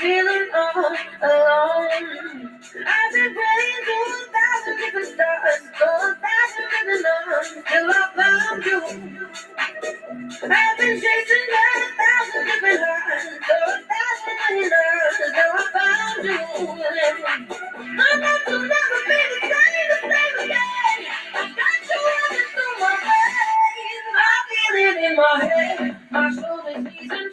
feeling all alone. I've been praying to a thousand different stars, to a thousand different arms, till I found you. I've been chasing a thousand different highs, to a thousand different lows, till I found you. I know you'll never be the same, the same again. I got you running through my veins. I feel it in my head, my shoulders, knees, and